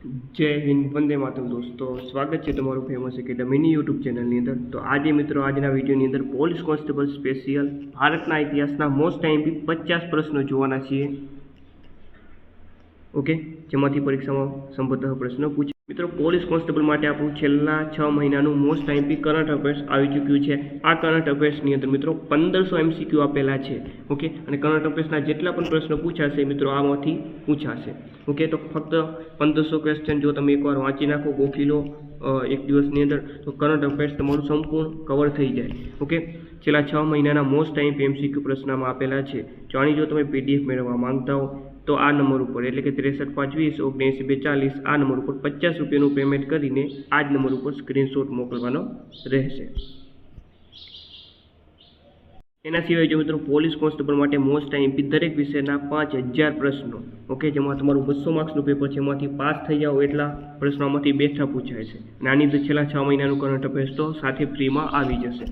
જય હિન્દ, વંદે માતરમ દોસ્તો. સ્વાગત છે તમારું ફેમસ એકેડમીની યુટ્યુબ ચેનલની અંદર. તો આજે મિત્રો, આજના વિડીયોની અંદર પોલીસ કોન્સ્ટેબલ સ્પેશિયલ ભારતના ઇતિહાસના મોસ્ટ ટાઈમથી પચાસ પ્રશ્નો જોવાના છીએ. ઓકે જેમાંથી પરીક્ષામાં સંભવતઃ પ્રશ્નો પૂછે મિત્રો, પોલીસ કોન્સ્ટેબલ માટે આપણું છેલ્લા છ મહિનાનું મોસ્ટ આઈમ્પી કરંટ અફેર્સ આવી ચૂક્યું છે. આ કરંટ અફેર્સની અંદર મિત્રો, પંદરસો એમસીક્યુ આપેલા છે. ઓકે? અને કરંટ અફેર્સના જેટલા પણ પ્રશ્નો પૂછાશે મિત્રો, આમાંથી પૂછાશે. ઓકે? તો ફક્ત પંદરસો ક્વેશ્ચન જો તમે એકવાર વાંચી નાખો, ગોખી લો એક દિવસની અંદર, તો કરંટ અફેર્સ તમારું સંપૂર્ણ કવર થઈ જાય. ઓકે? છેલ્લા છ મહિનાના મોસ્ટ ટાઈમ એમસીક્યુ પ્રશ્નમાં આપેલા છે. જાણી જો તમે પીડીએફ મેળવવા માંગતા હો તો આ નંબર ઉપર, એટલે કે ત્રેસઠ પાંચ વીસ ઓગણએંસી બેચાલીસ, આ નંબર ઉપર પચાસ રૂપિયાનું પેમેન્ટ કરીને આ જ નંબર ઉપર સ્ક્રીનશોટ મોકલવાનો રહેશે. એના સિવાય જો મિત્રો પોલીસ કોન્સ્ટેબલ માટે મોસ્ટ ટાઈમ દરેક વિષયના પાંચ હજાર પ્રશ્નો ઓકે જેમાં તમારું બસો માર્ક્સનું પેપર છે, એમાંથી પાસ થઈ જાઓ એટલા પ્રશ્નોમાંથી બેઠા પૂછાય છે. નાની છેલ્લા છ મહિનાનું કરંટ અફેર્સ તો સાથે ફ્રીમાં આવી જશે.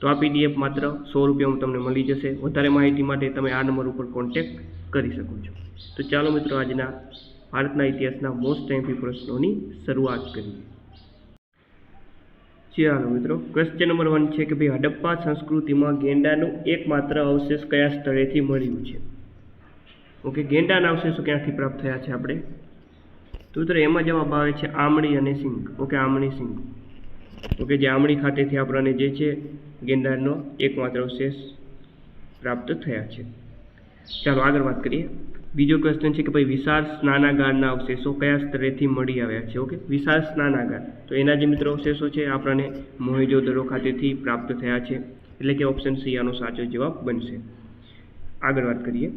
તો આ પીડીએફ માત્ર સો રૂપિયામાં તમને મળી જશે. વધારે માહિતી માટે તમે આ નંબર ઉપર કોન્ટેક્ટ કરી શકો છો. તો ચાલો મિત્રો આજના ભારતના ઇતિહાસના મોસ્ટ એમ્પી પ્રશ્નોની શરૂઆત કરીએ. ચાલો મિત્રો ક્વેશ્ચન નંબર વન છે કે ભાઈ હડપ્પા સંસ્કૃતિમાં ગેંડાનું એકમાત્ર અવશેષ કયા સ્થળેથી મળ્યું છે? ઓકે ગેંડાના અવશેષો ક્યાંથી પ્રાપ્ત થયા છે આપણે? તો મિત્રો એમાં જવાબ આવે છે આમળી અને સિંગ. ઓકે આમળી સિંગ. ઓકે જે આમળી ખાતેથી આપણને જે છે ગેંડાનો એકમાત્ર અવશેષ પ્રાપ્ત થયા છે. ચાલો આગળ વાત કરીએ. બીજો ક્વેશ્ચન છે કે ભાઈ વિશાળ સ્નાનાગારના અવશેષો કયા સ્તરેથી મળી આવ્યા છે? ઓકે? વિશાળ સ્નાનાગાર. તો એના જે મિત્રો અવશેષો છે, આપણને મોહિજોદરો ખાતેથી પ્રાપ્ત થયા છે. એટલે કે ઓપ્શન સી આનો સાચો જવાબ બનશે. આગળ વાત કરીએ.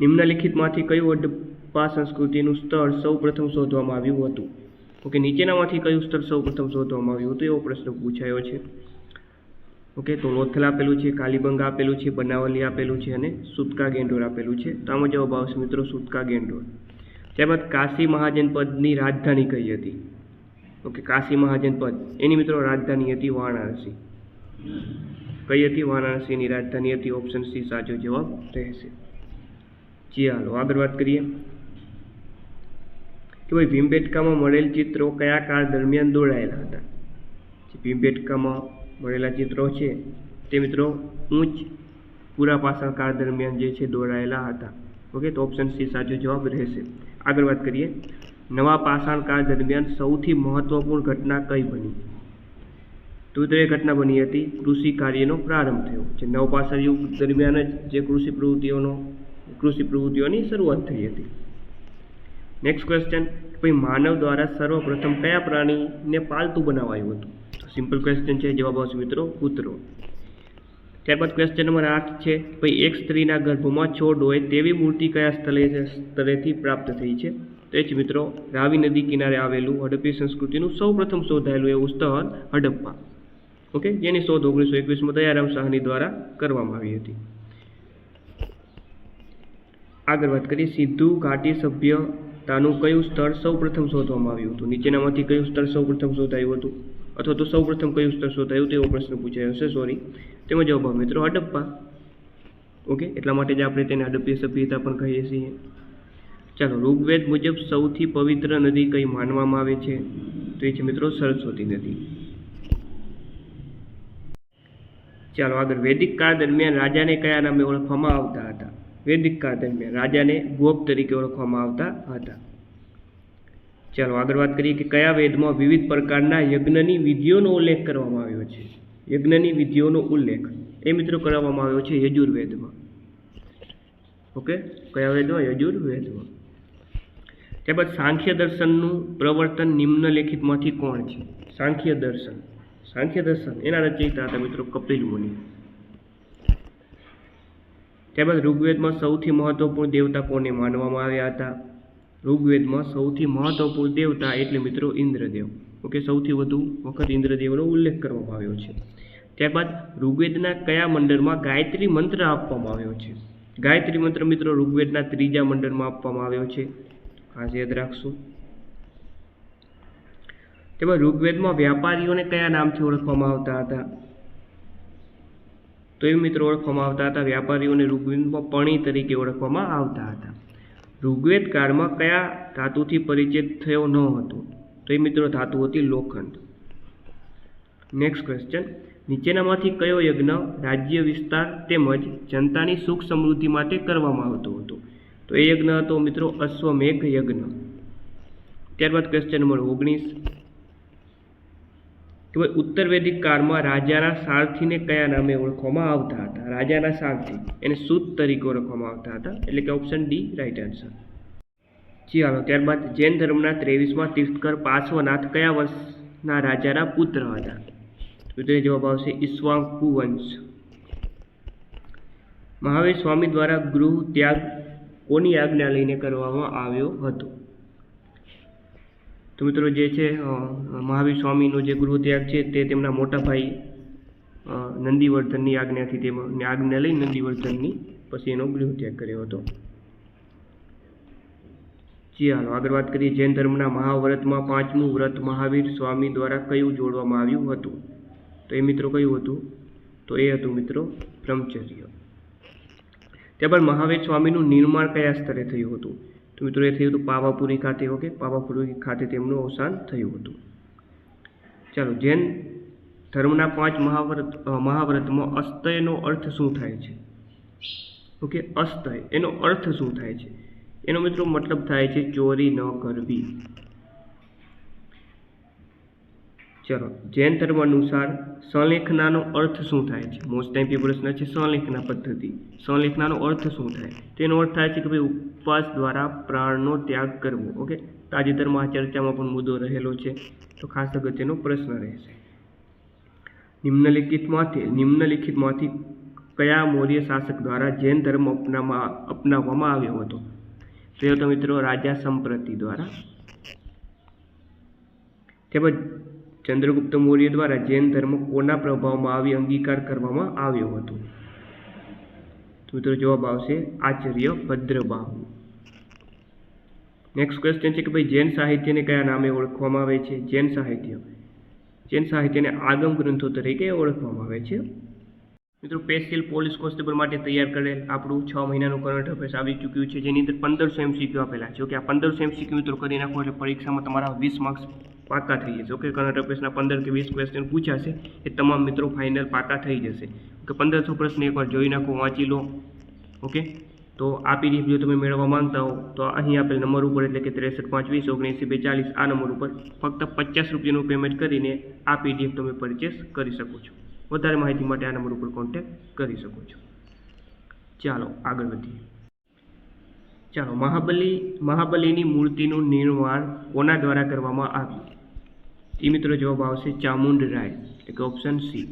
નિમ્નલિખિતમાંથી કયું હડપ્પા સંસ્કૃતિનું સ્થળ સૌ પ્રથમ શોધવામાં આવ્યું હતું? ઓકે, નીચેનામાંથી કયું સ્તર સૌપ્રથમ શોધવામાં આવ્યું હતું એવો પ્રશ્ન પૂછાયો છે. ઓકે, તો લોથલ આપેલું છે, કાલીબંગ આપેલું છે, બનાવલી આપેલું છે અને સુતકા ગેંડોર આપેલું છે. તો આમાં જવાબ આવશે મિત્રો સુતકા ગેંડોર. ત્યારબાદ કાશી મહાજનપદની રાજધાની કઈ હતી? ઓકે, કાશી મહાજનપદ એની મિત્રો રાજધાની હતી વારાણસી. કઈ હતી? વારાણસીની રાજધાની હતી. ઓપ્શન સી સાચો જવાબ રહેશે. જી ચાલો આગળ વાત કરીએ. કે ભાઈ ભીમબેટકામાં મળેલ ચિત્રો કયા કાળ દરમિયાન દોરાયેલા હતા? જે ભીમબેટકામાં મળેલા ચિત્રો છે, તે મિત્રો ઊંચ પૂરા પાષાણ કાળ દરમિયાન જે છે દોરાયેલા હતા. ઓકે, તો ઓપ્શન સી સાચો જવાબ રહેશે. આગળ વાત કરીએ. નવા પાષાણ કાળ દરમિયાન સૌથી મહત્વપૂર્ણ ઘટના કઈ બની? તો એ ઘટના બની હતી, કૃષિ કાર્યનો પ્રારંભ થયો. જે નવપાષાણ યુગ દરમિયાન જ જે કૃષિ પ્રવૃત્તિઓનો, કૃષિ પ્રવૃત્તિઓની શરૂઆત થઈ હતી. નેક્સ્ટ ક્વેશ્ચન ભાઈ, માનવ દ્વારા સર્વપ્રથમ કયા પ્રાણીને પાલતું બનાવાયું હતું? સિમ્પલ ક્વેશ્ચન છે. જવાબ આવશે મિત્રો, કૂતરો. ત્યારબાદ ક્વેશ્ચન નંબર આઠ છે. ભાઈ, એક સ્ત્રીના ગર્ભમાં છોડ હોય તેવી મૂર્તિ કયા સ્થળે સ્થળેથી પ્રાપ્ત થઈ છે? તો એ જ મિત્રો, રાવી નદી કિનારે આવેલું હડપ્પી સંસ્કૃતિનું સૌપ્રથમ શોધાયેલું એવું સ્થળ હડપ્પા. ઓકે જેની શોધ ઓગણીસો એકવીસમાં દયારામ સાહની દ્વારા કરવામાં આવી હતી. આગળ વાત કરીએ. સિદ્ધુ ઘાટી સભ્યતાનું કયું સ્થળ સૌપ્રથમ શોધવામાં આવ્યું હતું? નીચેનામાંથી કયું સ્થળ સૌપ્રથમ શોધાયું હતું? અથવા તો સૌપ્રથમ કયું સ્થળ શોધાયું તેવો પ્રશ્ન પૂછાયો છે સોરી તેમાં જવાબ મિત્રો હડપ્પા ઓકે, એટલા માટે જ આપણે તેને હડપ્પી સભ્યતા પણ કહીએ છીએ. ચાલો, ઋગ્વેદ મુજબ સૌથી પવિત્ર નદી કઈ માનવામાં આવે છે? તો એ છે, મિત્રો, સરસ્વતી નદી. ચાલો, આગળ. વૈદિક કાળ દરમિયાન રાજાને કયા નામે ઓળખવામાં આવતા હતા? વૈદિક કાળ દરમિયાન રાજાને ગોપ તરીકે ઓળખવામાં આવતા હતા. ચાલો આગળ વાત કરીએ કે કયા વેદમાં વિવિધ પ્રકારના યજ્ઞની વિધિઓનો ઉલ્લેખ કરવામાં આવ્યો છે? યજ્ઞની વિધિઓનો ઉલ્લેખ એ મિત્રો કરવામાં આવ્યો છે યજુર્વેદમાં. ઓકે? કયા વેદમાં? યજુર્વેદમાં. ત્યારબાદ સાંખ્ય દર્શનનું પ્રવર્તન નિમ્નલિખિતમાંથી કોણ છે? સાંખ્ય દર્શન. સાંખ્ય દર્શન. એના રચયિતા હતા મિત્રો કપિલ મુનિ. ત્યારબાદ ઋગ્વેદમાં સૌથી મહત્વપૂર્ણ દેવતા કોને માનવામાં આવ્યા હતા? ઋગ્વેદમાં સૌથી મહત્વપૂર્ણ દેવતા એટલે મિત્રો ઇન્દ્રદેવ. ઓકે, સૌથી વધુ વખત ઇન્દ્રદેવનો ઉલ્લેખ કરવામાં આવ્યો છે. ત્યારબાદ ઋગ્વેદના કયા મંડળમાં ગાયત્રી મંત્ર આપવામાં આવ્યો છે? ગાયત્રી મંત્ર મિત્રો ઋગ્વેદના ત્રીજા મંડળમાં આપવામાં આવ્યો છે. ખાસ યાદ રાખશું. તેમાં ઋગ્વેદમાં વ્યાપારીઓને કયા નામથી ઓળખવામાં આવતા હતા? તો એ મિત્રો ઓળખવામાં આવતા હતા. વ્યાપારીઓને ઋગ્વેદમાં પણી તરીકે ઓળખવામાં આવતા હતા. ઋગ્વેદ કાળમાં કયા ધાતુથી પરિચિત થયો ન હતો? તો એ મિત્રો ધાતુ હતી લોખંડ. નેક્સ્ટ ક્વેશ્ચન નીચેનામાંથી કયો યજ્ઞ રાજ્ય વિસ્તાર તેમજ જનતાની સુખ સમૃદ્ધિ માટે કરવામાં આવતો હતો? તો એ યજ્ઞ હતો મિત્રો અશ્વમેઘ યજ્ઞ. ત્યારબાદ ક્વેશ્ચન નંબર ઓગણીસ. કે ભાઈ ઉત્તર વૈદિક કાળમાં રાજાના સારથીને કયા નામે ઓળખવામાં આવતા હતા? રાજાના સારથી, એને સૂત તરીકે ઓળખવામાં આવતા હતા. એટલે કે ઓપ્શન ડી રાઈટ આન્સર ચાલો ત્યારબાદ જૈન ધર્મના ત્રેવીસમાં તીર્થકર પાર્શ્વનાથ કયા વર્ષના રાજાના પુત્ર હતા? તો તે જવાબ આવશે ઈશ્વાકુ વંશ. મહાવીર સ્વામી દ્વારા ગૃહ ત્યાગ કોની આજ્ઞા લઈને કરવામાં આવ્યો હતો? તો મિત્રો જે છે મહાવીર સ્વામીનો જે ગૃહ ત્યાગ છે તે તેમના મોટા ભાઈ નંદીવર્ધનની આજ્ઞાથી તેમને આજ્ઞા લઈ નંદીવર્ધનની પછી એનો ગૃહ ત્યાગ કર્યો હતો. ચાલો આગળ વાત કરીએ જૈન ધર્મના મહાવ્રતમાં પાંચમું વ્રત મહાવીર સ્વામી દ્વારા કયું જોડવામાં આવ્યું હતું? તો એ મિત્રો કયું હતું? તો એ હતું મિત્રો બ્રહ્મચર્ય. ત્યારબાદ મહાવીર સ્વામીનું નિર્માણ કયા સ્તરે થયું હતું? તો મિત્રો એ થયું હતું પાવાપુરી ખાતે, ઓકે? પાવાપુરી ખાતે તેમનું અવસાન થયું હતું. ચાલો, જૈન ધર્મના પાંચ મહાવ્રત મહાવ્રતમાં અસ્તયનો અર્થ શું થાય છે? ઓકે, અસ્તય, એનો અર્થ શું થાય છે? એનો મિત્રો મતલબ થાય છે ચોરી ન કરવી. ચલો, જૈન ધર્મ અનુસાર સંલેખનાનો અર્થ શું થાય છે? મોસ્ટ ટાઈમ પ્રશ્ન છે સંલેખના પદ્ધતિ. સંલેખનાનો અર્થ શું થાય? તેનો અર્થ થાય છે કે ભાઈ ઉપવાસ દ્વારા પ્રાણનો ત્યાગ કરવો ઓકે તાજેતરમાં આ ચર્ચામાં પણ મુદ્દો રહેલો છે, તો ખાસ અગત્યનો પ્રશ્ન રહેશે. નિમ્નલિખિતમાંથી નિમ્નલિખિતમાંથી કયા મૌર્ય શાસક દ્વારા જૈન ધર્મ અપનાવવામાં અપનાવવામાં આવ્યો હતો? તો હતો મિત્રો, રાજા સંપ્રતિ દ્વારા. તેમજ ચંદ્રગુપ્ત મૌર્ય દ્વારા જૈન ધર્મ કોના પ્રભાવમાં આવી અંગીકાર કરવામાં આવ્યો હતો? મિત્રો જવાબ આવશે આચાર્ય ભદ્રબાહુ. નેક્સ્ટ ક્વેશ્ચન છે કે ભાઈ જૈન સાહિત્યને કયા નામે ઓળખવામાં આવે છે? જૈન સાહિત્ય. જૈન સાહિત્યને આગમ ગ્રંથો તરીકે ઓળખવામાં આવે છે. મિત્રો સ્પેશિયલ પોલીસ કોન્સ્ટેબલ માટે તૈયાર કરેલ આપણું છ મહિનાનું કરંટ અફેર્સ આવી ચૂક્યું છે, જેની અંદર પંદરસો એમસીક્યુ આપેલા છે. ઓકે, આ પંદરસો એમસીક્યુ મિત્રો કરી નાખો એટલે પરીક્ષામાં તમારા વીસ માર્ક્સ પાકા થઈ જશે. ઓકે કરંટ અફેર્સના પંદર કે વીસ ક્વેશ્ચન પૂછાશે, એ તમામ મિત્રો ફાઇનલ પાકા થઈ જશે. ઓકે, પંદરસો પ્રશ્ન એકવાર જોઈ નાખો, વાંચી લો. ઓકે, તો આ પીડીએફ જો તમે મેળવવા માંગતા હો, તો અહીં આપેલ નંબર ઉપર એટલે કે ત્રેસઠ પાંચ વીસ ઓગણએંસી બે ચાલીસ આ નંબર ઉપર ફક્ત પચાસ રૂપિયાનું પેમેન્ટ કરીને આ પીડીએફ તમે પરચેસ કરી શકો છો. વધારે માહિતી માટે આ નંબર ઉપર કોન્ટેક્ટ કરી શકો છો. ચાલો આગળ વધીએ. ચાલો, મહાબલી, મહાબલીની મૂર્તિનું નિર્માણ કોના દ્વારા કરવામાં આવ્યું? એ મિત્રો જવાબ આવશે ચામુંડ રાય, એટલે ઓપ્શન સી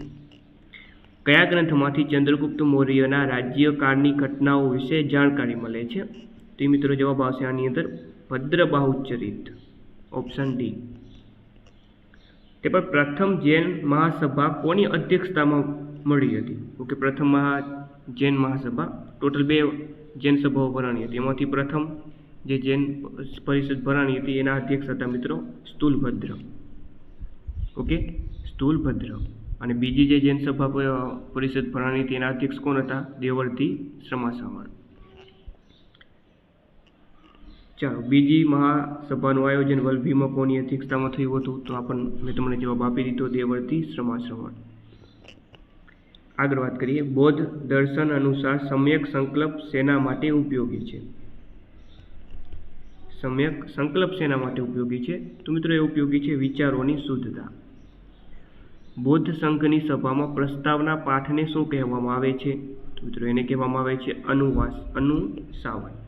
કયા ગ્રંથમાંથી ચંદ્રગુપ્ત મૌર્યના રાજ્યકાળની ઘટનાઓ વિશે જાણકારી મળે છે? તો મિત્રો જવાબ આવશે આની અંદર ભદ્રબાહુચરિત ઓપ્શન ડી તે પણ પ્રથમ જૈન મહાસભા કોની અધ્યક્ષતામાં મળી હતી? ઓકે, પ્રથમ મહા જૈન મહાસભા, ટોટલ બે જૈન સભાઓ ભરાણી હતી. એમાંથી પ્રથમ જે જૈન પરિષદ ભરાણી હતી, એના અધ્યક્ષ હતા મિત્રો સ્થૂલભદ્ર. ઓકે, સ્થૂલભદ્ર. અને બીજી જે જૈન સભા પરિષદ ભરાણી હતી, એના અધ્યક્ષ કોણ હતા? દેવર્તી શ્રમાસવણ ચાલો, બીજી મહાસભાનું આયોજન વલભીમાં કોની અધ્યક્ષતામાં થયું હતું? તો આપણ, મેં તમને જવાબ આપી દીધો, દેવર્તી શ્રમાશ્રવણ આગળ વાત કરીએ. બૌદ્ધ દર્શન અનુસાર સમ્યક સંકલ્પ સેના માટે ઉપયોગી છે. સમ્યક સંકલ્પ સેના માટે ઉપયોગી છે? તો મિત્રો એ ઉપયોગી છે વિચારોની શુદ્ધતા. બૌદ્ધ સંઘની સભામાં પ્રસ્તાવના પાઠને શું કહેવામાં આવે છે? તો મિત્રો એને કહેવામાં આવે છે અનુવાસ અનુસાવન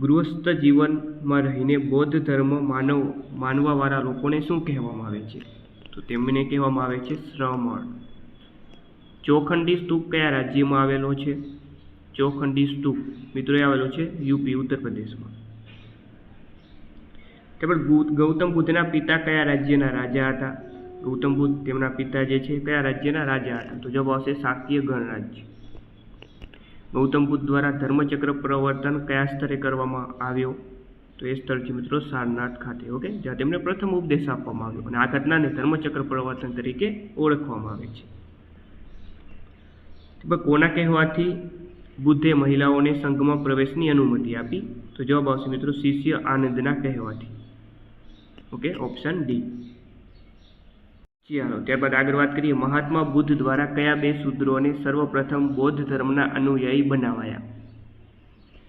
ગૃહસ્થ જીવનમાં રહીને બૌદ્ધ ધર્મ માનવ, માનવાવાળા લોકોને શું કહેવામાં આવે છે? તો તેમને કહેવામાં આવે છે શ્રમણ. ચોખંડી સ્તૂપ કયા રાજ્યમાં આવેલો છે? ચોખંડી સ્તૂપ, મિત્રો આવેલો છે યુપી, ઉત્તર પ્રદેશમાં. તેમજ ગૌતમ બુદ્ધના પિતા કયા રાજ્યના રાજા હતા? ગૌતમ બુદ્ધ તેમના પિતા જે છે, કયા રાજ્યના રાજા હતા? તો જવાબ આવશે શાક્ય ગણરાજ્ય ગૌતમ બુદ્ધ દ્વારા ધર્મચક્ર પ્રવર્તન કયા સ્તરે કરવામાં આવ્યો? તો એ સ્થળ છે મિત્રો સારનાથ ખાતે, ઓકે? જ્યાં તેમને પ્રથમ ઉપદેશ આપવામાં આવ્યો અને આ ઘટનાને ધર્મચક્ર પ્રવર્તન તરીકે ઓળખવામાં આવે છે. કોના કહેવાથી બુદ્ધે મહિલાઓને સંઘમાં પ્રવેશની અનુમતિ આપી? તો જવાબ આવશે મિત્રો શિષ્ય આનંદના કહેવાથી. Okay, option D. ચાલો ત્યારબાદ આગળ વાત કરીએ, મહાત્મા બુદ્ધ દ્વારા કયા બે શૂદ્રોને સર્વપ્રથમ બૌદ્ધ ધર્મના અનુયાયી બનાવાયા?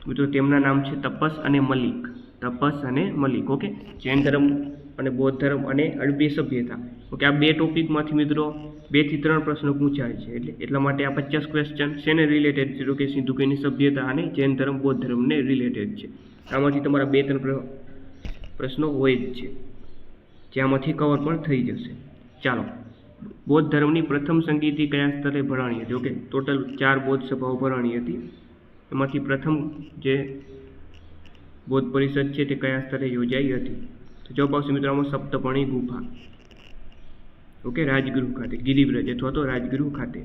મિત્રો, તેમના નામ છે તપસ અને મલિક. તપસ અને મલિક, ઓકે? જૈન ધર્મ અને બૌદ્ધ ધર્મ અને અરબી સભ્યતા. ઓકે, આ બે ટોપિકમાંથી મિત્રો, બેથી ત્રણ પ્રશ્નો પૂછાય છે. એટલે એટલા માટે આ પચાસ ક્વેશ્ચન શેને રિલેટેડ છે? તો કે સિંધુ કીની સભ્યતા અને જૈન ધર્મ બૌદ્ધ ધર્મને રિલેટેડ છે. આમાંથી તમારા બે ત્રણ પ્ર- પ્રશ્નો હોય જ છે. જ્યાંમાંથી કવર પણ થઈ જશે. ચાલો. બૌદ્ધ ધર્મની પ્રથમ સંગીતિ કયા સ્તરે ભરાણી હતી? ઓકે ટોટલ ચાર બૌદ્ધ સભાઓ ભરાણી હતી. એમાંથી પ્રથમ જે બૌદ્ધ પરિષદ છે તે કયા સ્તરે યોજાઈ હતી? તો જવાબ આવશે મિત્રોમાં સપ્તપણી ગુફા. ઓકે, રાજગૃહ ખાતે, ગિરિવ્રજ અથવા તો રાજગૃહ ખાતે.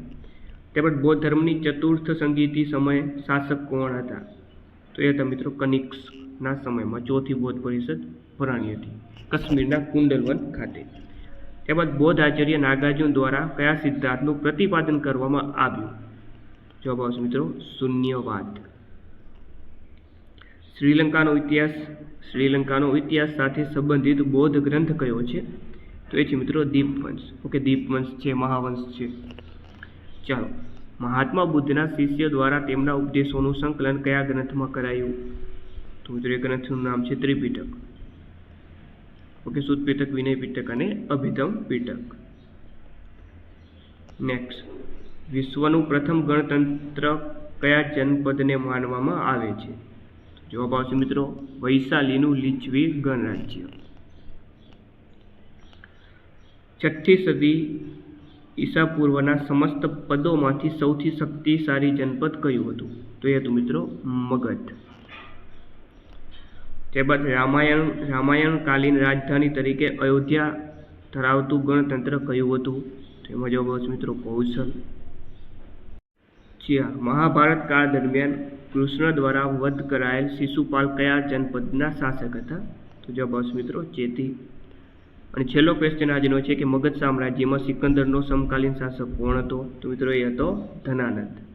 ત્યારબાદ બૌદ્ધ ધર્મની ચતુર્થ સંગીતિ સમયે શાસક કોણ હતા? તો એ હતા મિત્રો કનિક્સના સમયમાં ચોથી બૌદ્ધ પરિષદ ભરાણી હતી. કાશ્મીરના કુંડલવન ખાતે. ત્યારબાદ બૌદ્ધ આચાર્ય નાગાર્જુન દ્વારા કયા સિદ્ધાંતનું પ્રતિપાદન કરવામાં આવ્યું? જવાબ આવશે મિત્રો, શૂન્યવાદ. શ્રીલંકાનો ઇતિહાસ શ્રીલંકાનો ઇતિહાસ સાથે સંબંધિત બૌદ્ધ ગ્રંથ કયો છે? તો એ છે મિત્રો દીપવંશ. ઓકે, દીપવંશ છે, મહાવંશ છે. ચાલો, મહાત્મા બુદ્ધના શિષ્ય દ્વારા તેમના ઉપદેશોનું સંકલન કયા ગ્રંથમાં કરાયું? તો મિત્રો એ ગ્રંથનું નામ છે ત્રિપિટક. ઓકે સુદ પીટક વિનય પીટક અને અભિધમ પીટક નેક્સ્ટ વિશ્વનું પ્રથમ ગણતંત્ર કયા જનપદને માનવામાં આવે છે જવાબ આવશે મિત્રો, વૈશાલીનું લીચવી ગણરાજ્ય. છઠ્ઠી સદી ઈસા પૂર્વના સમસ્ત પદોમાંથી સૌથી શક્તિશાળી જનપદ કયું હતું? તો એ હતું મિત્રો, મગધ. ત્યારબાદ રામાયણ રામાયણકાલીન રાજધાની તરીકે અયોધ્યા ધરાવતું ગણતંત્ર કયું હતું? તેમજ બસ મિત્રો કૌશલ. જ્યાં મહાભારત કાળ દરમિયાન કૃષ્ણ દ્વારા વધ કરાયેલ શિશુપાલ કયા જનપદના શાસક હતા? તો જવાબ આવશે મિત્રો ચેતી. અને છેલ્લો ક્વેશ્ચન આજનો છે કે મગધ સામ્રાજ્યમાં સિકંદરનો સમકાલીન શાસક કોણ હતો? તો મિત્રો એ હતો ધનાનંદ.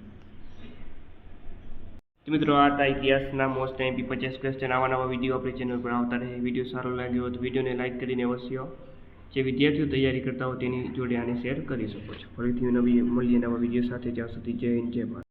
તો મિત્રો આ હતા ઇતિહાસના મોસ્ટ એમપી પચાસ ક્વેશ્ચન આવા નવા વીડિયો આપણી ચેનલ પર આવતા રહે. વીડિયો સારો લાગ્યો હોય તો વિડીયોને લાઇક કરીને અવશ્ય જે વિદ્યાર્થીઓ તૈયારી કરતા હોય તેની જોડે આને શેર કરી શકો છો. ફરીથી નવી, મળીએ નવા વીડિયો સાથે. જ્યાં સુધી જય હિન્દ, જય ભારત.